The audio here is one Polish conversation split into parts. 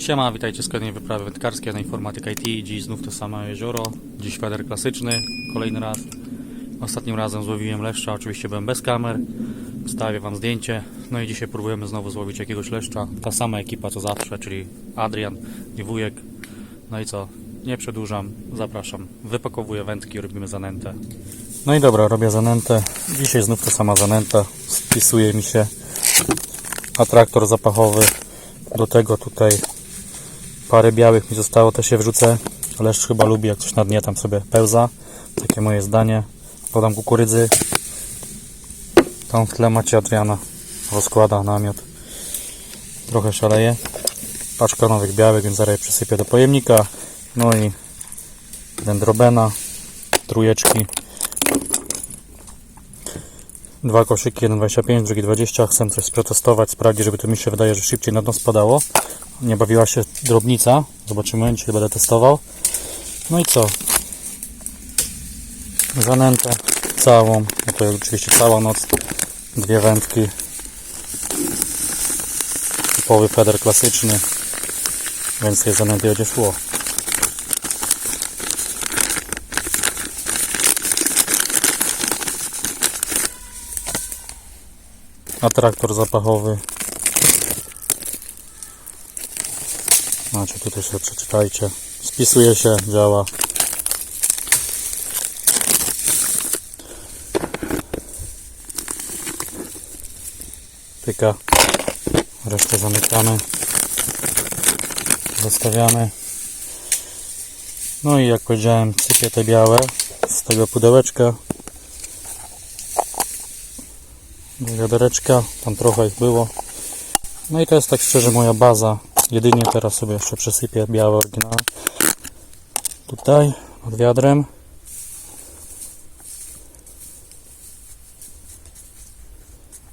Siema, witajcie z kolejnej wyprawy wędkarskiej na Informatyka IT. Dziś znów to samo jezioro. Dziś feder klasyczny, kolejny raz. Ostatnim razem złowiłem leszcza, oczywiście byłem bez kamer. Wstawię wam zdjęcie. No i dzisiaj próbujemy znowu złowić jakiegoś leszcza. Ta sama ekipa co zawsze, czyli Adrian i wujek. No i co? Nie przedłużam, zapraszam. Wypakowuję wędki robimy zanętę. No i dobra, robię zanętę. Dzisiaj znów ta sama zanęta. Spisuje mi się atraktor zapachowy. Do tego tutaj parę białych mi zostało, to się wrzucę. Leszcz chyba lubi, jak coś na dnie tam sobie pełza. Takie moje zdanie. Podam kukurydzy. Tam w tle macie Adriana. Rozkłada namiot. Trochę szaleje. Paczka nowych białych, więc zaraz je przysypię do pojemnika. No i dendrobena. Trójeczki. Dwa koszyki, jeden 25, drugi 20. Chcę coś przetestować, sprawdzić, żeby to mi się wydaje, że szybciej na dno spadało. Nie bawiła się drobnica. Zobaczymy, dzisiaj będę testował. No i co? Zanętę całą. No to oczywiście cała noc. Dwie wędki. Typowy feder klasyczny. Więcej zanęty będzie szło. Atraktor zapachowy. Macie tutaj sobie przeczytajcie. Spisuje się, działa. Pyka. Resztę zamykamy. Zostawiamy. No i jak powiedziałem, sypię te białe z tego pudełeczka. Do wiadereczka. Tam trochę ich było. No i to jest tak szczerze moja baza. Jedynie teraz sobie jeszcze przesypię białe oryginały. Tutaj nad wiadrem.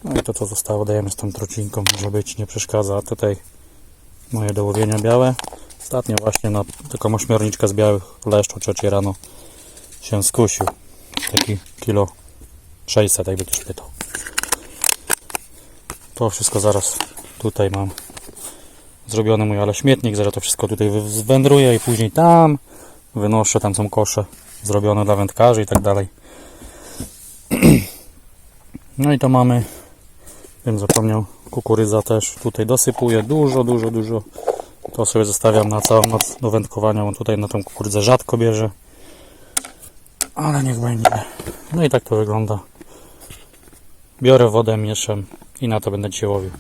No i to co zostało dajemy z tą trocinką, może być, nie przeszkadza. Tutaj moje do łowienia białe. Ostatnio właśnie na taką ośmiorniczkę z białych leszcz o trzeciej rano się skusił. Taki kilo 600 jakby ktoś pytał. To wszystko zaraz tutaj mam zrobiony mój ale śmietnik, zaraz to wszystko tutaj zwędruję i później tam wynoszę, tam są kosze zrobione dla wędkarzy i tak dalej. No i to mamy, bym zapomniał, kukurydza też tutaj dosypuję, dużo, dużo, dużo. To sobie zostawiam na całą noc do wędkowania, on tutaj na tą kukurydzę rzadko bierze. Ale niech będzie. No i tak to wygląda. Biorę wodę, mieszam i na to będę dzisiaj łowił.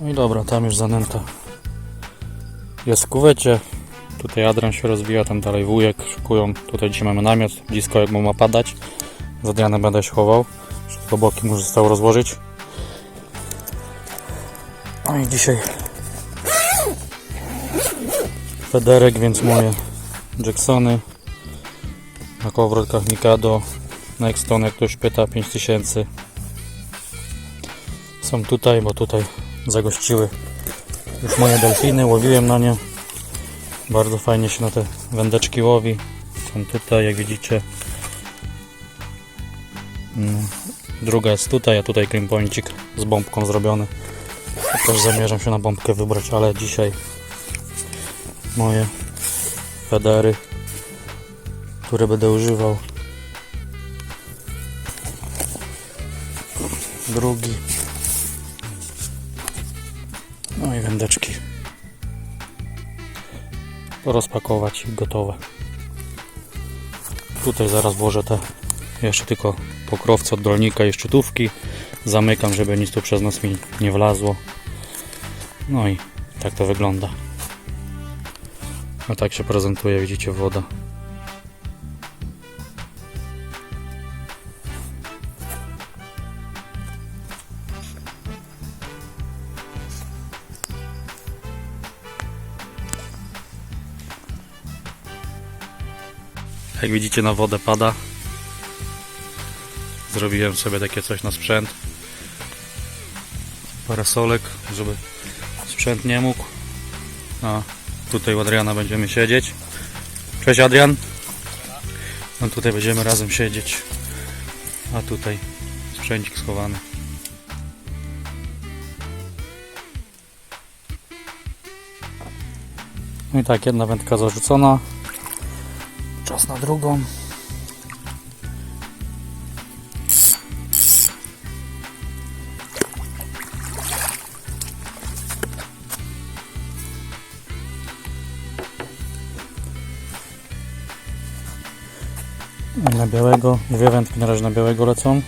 No i dobra, tam już zanęta jest w kuwecie. Tutaj Adrian się rozwija, tam dalej wujek szykują. Tutaj dzisiaj mamy namiot, blisko jak mu ma padać. Z Adrianem będę się chował. Wszystko boki mu zostało rozłożyć. No i dzisiaj Federek, więc moje Jacksony. Na kołowrotkach Mikado. Nexton, jak ktoś pyta, 5000. Są tutaj, bo tutaj zagościły już moje delfiny, łowiłem na nie. Bardzo fajnie się na te wędeczki łowi. Są tutaj, jak widzicie. Mm, Druga jest tutaj, a tutaj creampointik z bombką zrobiony. Też zamierzam się na bombkę wybrać, ale dzisiaj moje federy, które będę używał. Drugi. No i wędeczki. Rozpakować gotowe. Tutaj zaraz włożę te jeszcze tylko pokrowce od dolnika i szczytówki. Zamykam, żeby nic tu przez nas mi nie wlazło. No i tak to wygląda. No tak się prezentuje, widzicie woda. Jak widzicie na wodę pada. Zrobiłem sobie takie coś na sprzęt. Parasolek, żeby sprzęt nie mógł. A tutaj u Adriana będziemy siedzieć. Cześć Adrian. No tutaj będziemy razem siedzieć. A tutaj sprzęcik schowany. No i tak, jedna wędka zarzucona. Na drugą. Na białego, dwie wędki na razie na białego lecą.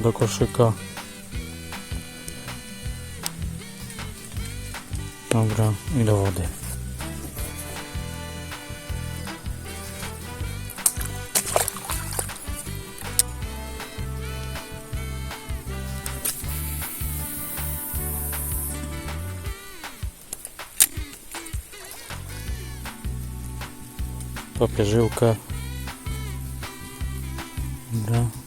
Do koszyka. Dobra, i do wody. Topię żyłkę. Dobra.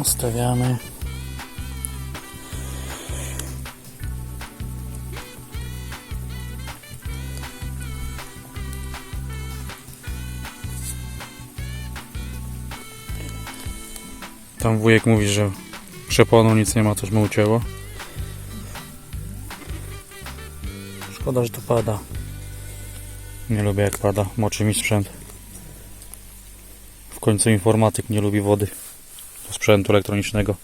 Ustawiamy. Tam wujek mówi, że przeponu nic nie ma, coś mu ucięło. Szkoda, że to pada. Nie lubię jak pada, moczy mi sprzęt. W końcu informatyk nie lubi wody sprzętu elektronicznego.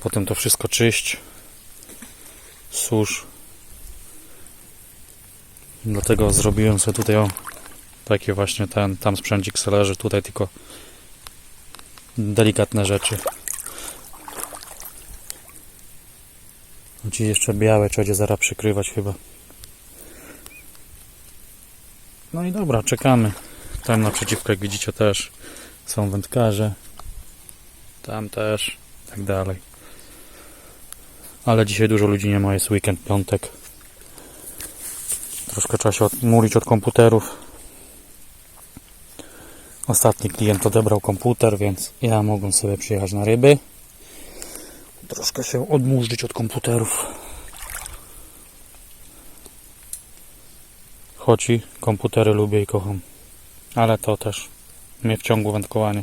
Potem to wszystko czyść, susz. Dlatego zrobiłem sobie tutaj o taki właśnie ten, tam sprzęcik se leży, tutaj tylko delikatne rzeczy. Ci jeszcze białe, trzeba będzie zaraz przykrywać chyba. No i dobra, czekamy. Tam naprzeciwko, jak widzicie, też są wędkarze. Tam też, tak dalej. Ale dzisiaj dużo ludzi nie ma, jest weekend, piątek. Troszkę trzeba się odmulić od komputerów. Ostatni klient odebrał komputer, więc ja mogłem sobie przyjechać na ryby. Troszkę się odmurzyć od komputerów. Choć komputery lubię i kocham. Ale to też mnie wciągło wędkowanie.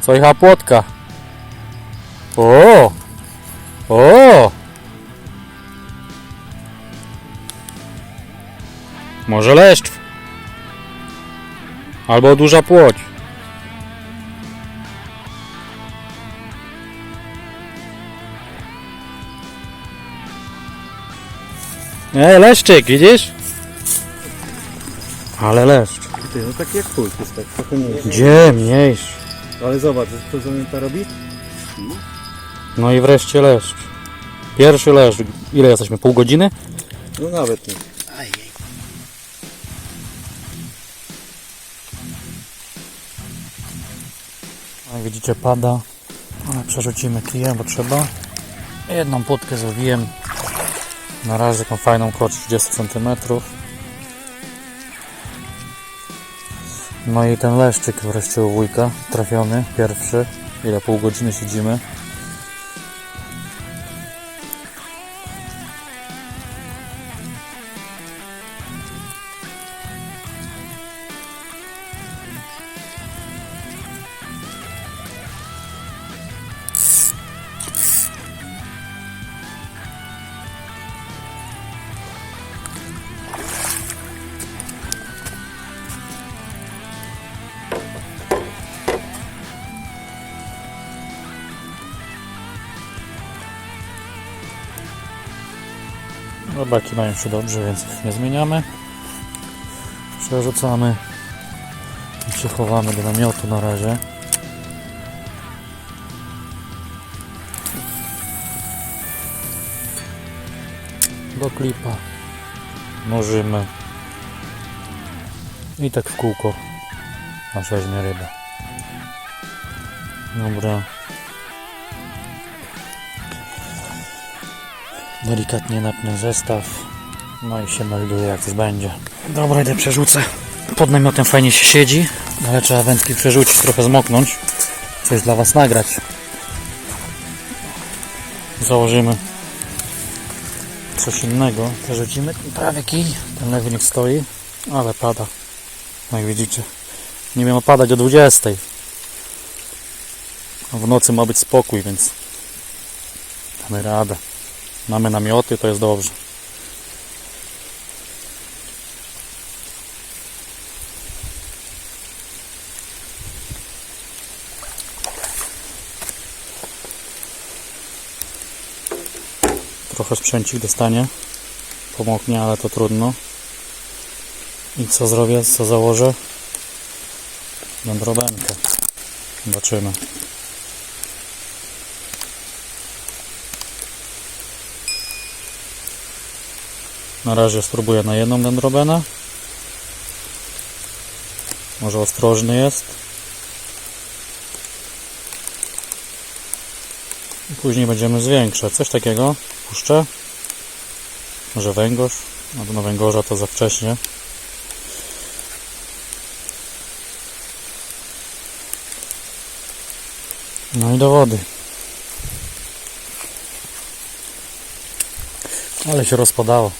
Co jechała płotka? O! O! Może leszcz. Albo duża płoć. E, leszczyk, widzisz? Ale leszcz. Ty, no taki jak twój, jest tak trochę mniejszy. Gdzie mniejszy? Ale zobacz, co zamęta robi? No i wreszcie leszcz. Pierwszy leszcz. Ile jesteśmy? Pół godziny? No nawet nie. Jak widzicie pada, ale przerzucimy kijem, bo trzeba. Jedną płotkę zrobiłem. Na razie taką fajną około 30 cm. No i ten leszczyk wreszcie u wujka, trafiony, pierwszy. Ile pół godziny siedzimy. Robaki mają się dobrze, więc ich nie zmieniamy. Przerzucamy i się do namiotu na razie. Do klipa. Możemy. I tak w kółko. Aż weźmie rybę. Dobra. Delikatnie napnę zestaw. No i się melduje jak coś będzie. Dobra, idę przerzucę. Pod namiotem fajnie się siedzi, ale trzeba wędki przerzucić, trochę zmoknąć. Coś dla Was nagrać. Założymy coś innego. Przerzucimy prawie kij. Ten lewy niech stoi, ale pada. Jak widzicie. Nie miał padać o 20. A W nocy ma być spokój, więc damy radę. Mamy namioty, to jest dobrze. Trochę sprzęcik dostanie. Pomoknie, ale to trudno. I co zrobię? Co założę? Dądrobenkę. Zobaczymy. Na razie spróbuję na jedną dendrobenę. Może ostrożny jest. I później będziemy zwiększać. Coś takiego. Puszczę. Może węgorz. Albo na węgorza to za wcześnie. No i do wody. Ale się rozpadało.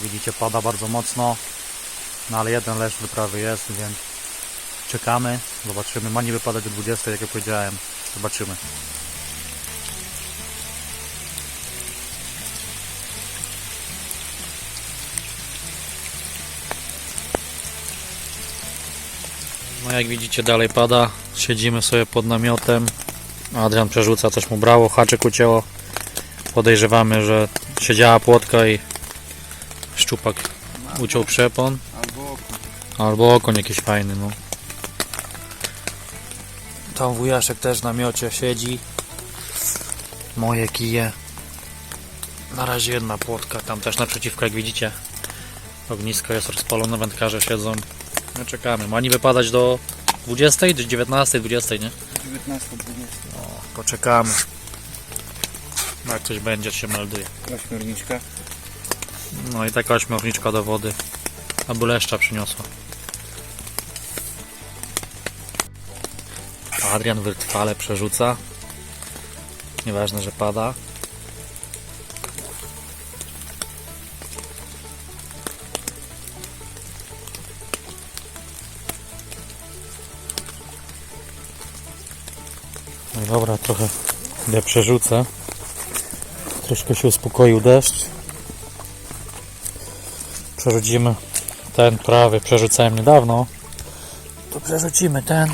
Jak widzicie pada bardzo mocno, no ale jeden leszcz wyprawy jest, więc czekamy, zobaczymy. Ma nie wypadać o 20, jak ja powiedziałem. Zobaczymy. No jak widzicie dalej pada, siedzimy sobie pod namiotem. Adrian przerzuca, coś mu brało, haczyk ucięło. Podejrzewamy, że siedziała płotka i szczupak uciął przepon. Albo Albo okoń jakiś fajny, no. Tam wujaszek też na miocie siedzi. Moje kije. Na razie jedna płotka, tam też naprzeciwko, jak widzicie. Ognisko jest rozpalone, wędkarze siedzą. No czekamy. Ma niby padać do 20, czy 19, 20, nie? 19-20. Poczekamy. Jak coś będzie, się melduje. Ośmiorniczka. No i taka ośmiorniczka do wody. Albo leszcza przyniosła. Adrian wytrwale przerzuca. Nieważne, że pada. No dobra, trochę ja przerzucę. Troszkę się uspokoił deszcz. Przerzucimy ten prawie, przerzucałem niedawno. To przerzucimy ten.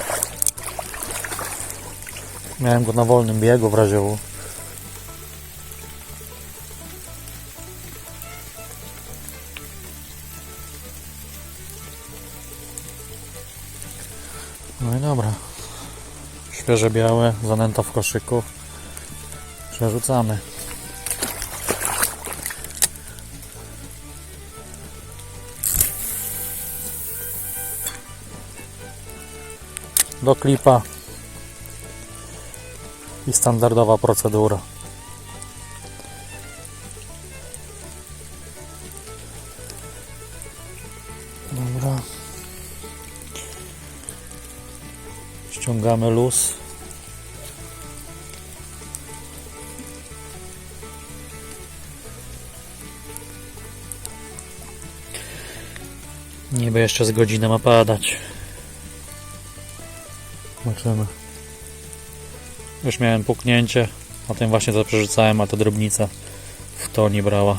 Miałem go na wolnym biegu w razie U. No i dobra. Świeże białe, zanęta w koszyku. Przerzucamy. Do klipa i standardowa procedura. Dobra. Ściągamy luz. Niby jeszcze z godzinę ma padać. Zobaczymy. Już miałem puknięcie, a tym właśnie to przerzucałem, a ta drobnica w to nie brała.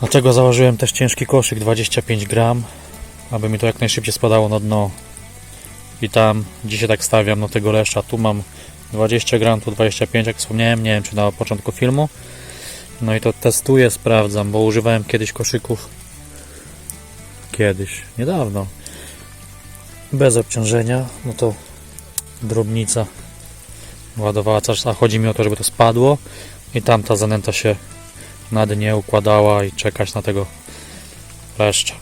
Dlaczego założyłem też ciężki koszyk 25 gram, aby mi to jak najszybciej spadało na dno. I tam dzisiaj tak stawiam do tego leszcza. Tu mam 20 gram, tu 25, jak wspomniałem, nie wiem czy na początku filmu. No i to testuję, sprawdzam, bo używałem kiedyś koszyków. Kiedyś, niedawno. Bez obciążenia, no to drobnica ładowała cały czas, a chodzi mi o to, żeby to spadło i tamta zanęta się na dnie układała i czekać na tego leszcza.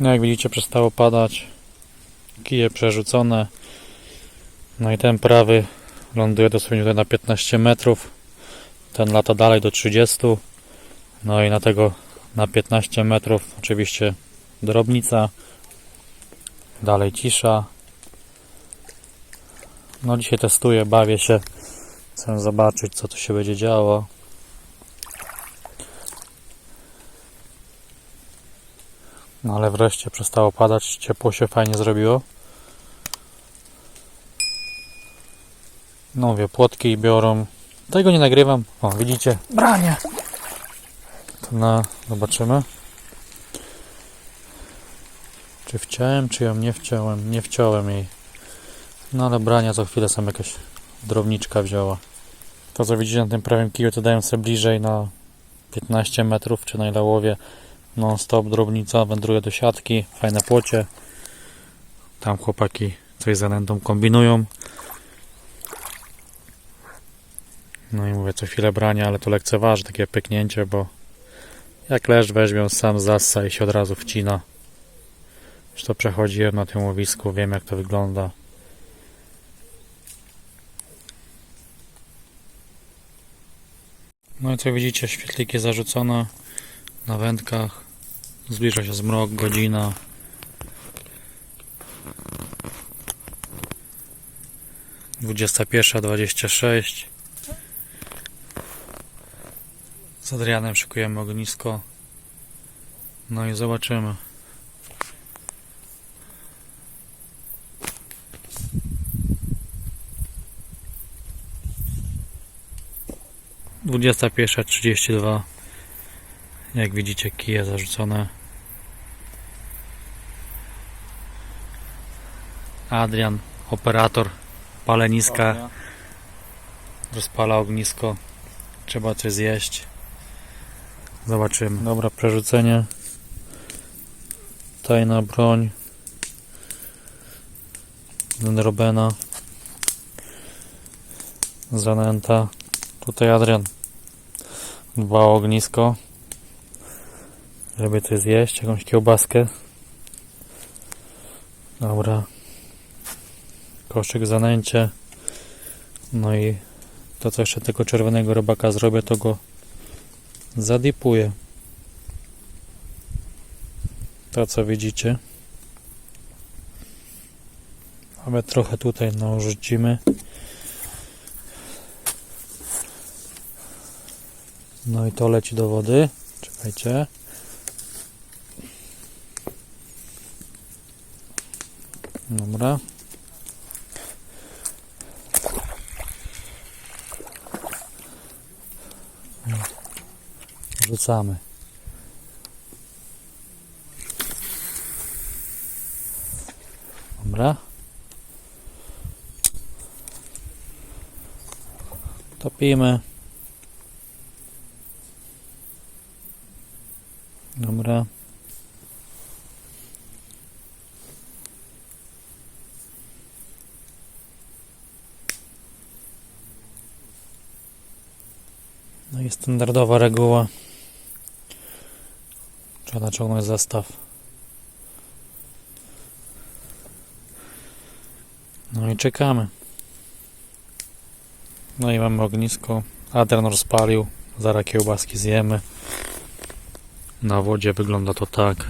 No jak widzicie przestało padać, kije przerzucone, no i ten prawy ląduje dosłownie tutaj na 15 metrów, ten lata dalej do 30, no i na tego na 15 metrów oczywiście drobnica, dalej cisza. No dzisiaj testuję, bawię się, chcę zobaczyć co tu się będzie działo. No ale wreszcie przestało padać, ciepło się fajnie zrobiło. No wie, płotki biorą. Tego nie nagrywam. O, widzicie? Branie! To na... zobaczymy. Czy wciąłem, czy ją nie wciąłem? Nie wciąłem jej. No ale brania co chwilę sam jakaś drobniczka wzięła. To co widzicie na tym prawym kiju, to daję sobie bliżej na 15 metrów, czy na ile łowię non stop drobnica wędruje do siatki, fajne płocie. Tam chłopaki coś z zanętą kombinują. No i mówię co chwilę brania, ale to lekceważy takie pyknięcie, bo jak leż weźmie, sam zassa i się od razu wcina. Już to przechodziłem na tym łowisku, wiem jak to wygląda. No i co widzicie, świetliki zarzucone na wędkach. Zbliża się zmrok, godzina. Dwudziesta pierwsza, dwadzieścia sześć. Z Adrianem szykujemy ognisko. No i zobaczymy. Dwudziesta pierwsza, trzydzieści dwa. Jak widzicie, kije zarzucone. Adrian, operator paleniska, rozpala ognisko. Trzeba coś zjeść. Zobaczymy. Dobra, przerzucenie. Tajna broń. Robena. Zanęta. Tutaj Adrian. Dba o ognisko żeby coś zjeść, jakąś kiełbaskę. Dobra. Koszyk zanęcie. No i to co jeszcze tego czerwonego robaka zrobię, to go zadipuję. To co widzicie. Mamy trochę tutaj narzucimy. No i to leci do wody. Czekajcie. Dobra. Rzucamy. Dobra. Topimy. Dobra. No i standardowa reguła. Trzeba naciągnąć zestaw. No i czekamy. No i mamy ognisko. Adrian rozpalił. Zaraz kiełbaski zjemy. Na wodzie wygląda to tak.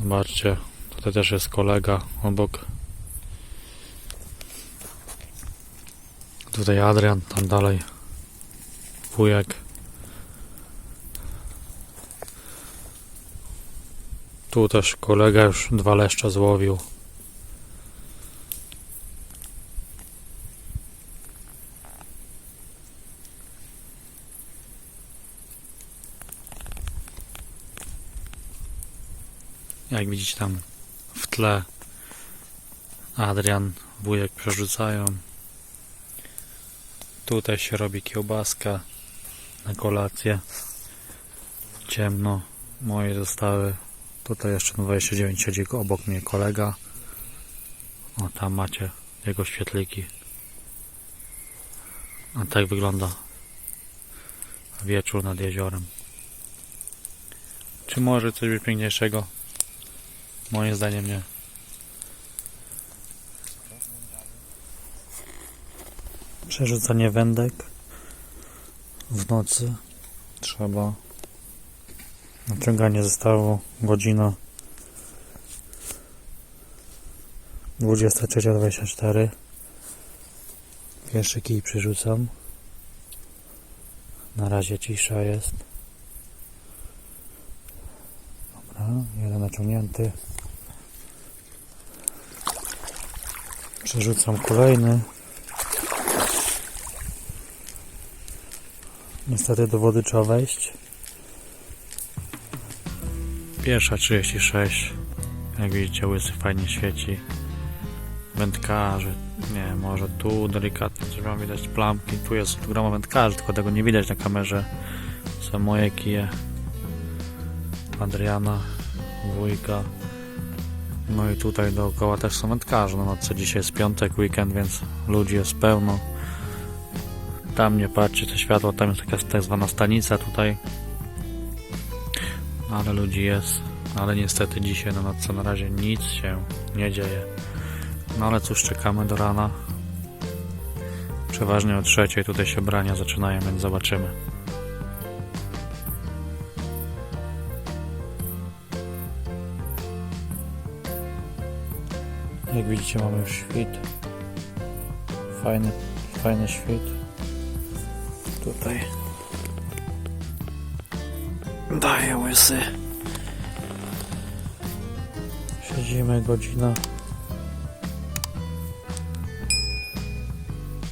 Zobaczcie. Tutaj też jest kolega obok. Tutaj Adrian, tam dalej wujek. Tu też kolega już dwa leszcze złowił. Jak widzicie tam w tle Adrian, wujek przerzucają. Tutaj się robi kiełbaska na kolację. Ciemno. Moje zostały. Tutaj jeszcze na 29 siedzi obok mnie kolega. O, tam macie jego świetliki. A tak wygląda wieczór nad jeziorem. Czy może coś być piękniejszego? Moim zdaniem nie. Przerzucanie wędek w nocy trzeba. Naciąganie zestawu godzina 23.24 Pierwszy kij przerzucam. Na razie cisza jest. Dobra, jeden naciągnięty. Przerzucam kolejny. Niestety do wody trzeba wejść. Pierwsza 36. Jak widzicie, łysy fajnie świeci. Wędkarzy. Nie, może tu delikatnie coś widać plamki. Tu jest groma wędkarzy, tylko tego nie widać na kamerze. Są moje kije. Adriana, wujka. No i tutaj dookoła też są wędkarze. No, co dzisiaj jest piątek, weekend, więc ludzi jest pełno. Tam nie patrzcie, to światło, tam jest taka tak zwana stanica tutaj. Ale ludzi jest. Ale niestety dzisiaj na nocy na razie nic się nie dzieje. No ale cóż, czekamy do rana. Przeważnie o trzeciej tutaj się brania zaczynają, więc zobaczymy. Jak widzicie mamy już świt. Fajny, fajny świt. Tutaj. Daje łysy. Siedzimy godzina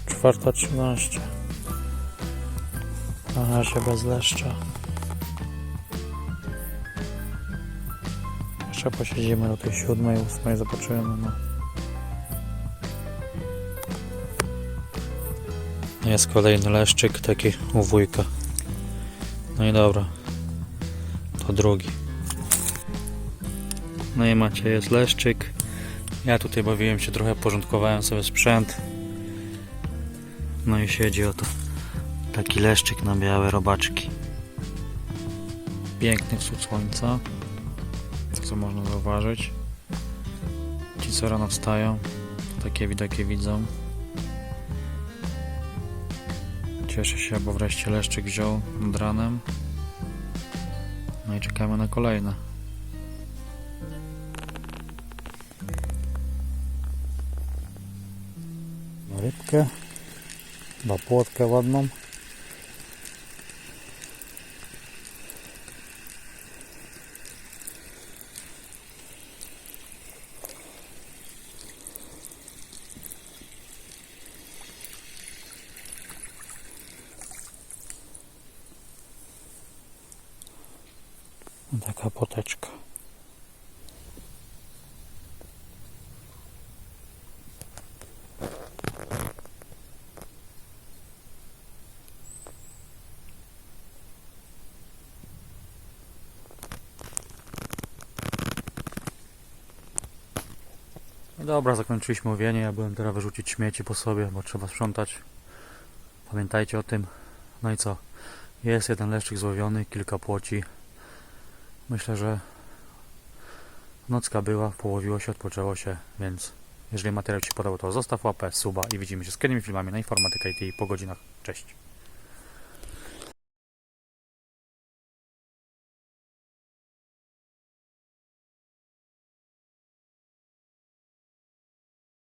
czwarta trzynaście. Na razie bez leszcza. Jeszcze posiedzimy do tej siódmej, ósmej, zobaczymy. No. Jest kolejny leszczyk, taki u wujka. No i dobra. Drugi. No i macie, jest leszczyk. Ja tutaj bawiłem się trochę, porządkowałem sobie sprzęt. No i siedzi oto taki leszczyk na białe robaczki. Piękny wschód słońca. To co można zauważyć. Ci co rano wstają, takie widoki widzą. Cieszę się, bo wreszcie leszczyk wziął nad ranem. No i czekamy na kolejne. Rybkę. Chyba płotkę ładną. Dobra, zakończyliśmy łowienie. Ja byłem teraz wyrzucić śmieci po sobie, bo trzeba sprzątać. Pamiętajcie o tym. No i co? Jest jeden leszczyk złowiony, kilka płoci. Myślę, że nocka była, połowiło się, odpoczęło się, więc jeżeli materiał Ci się podobał, to zostaw łapę, suba i widzimy się z kolejnymi filmami na Informatyka IT po godzinach. Cześć!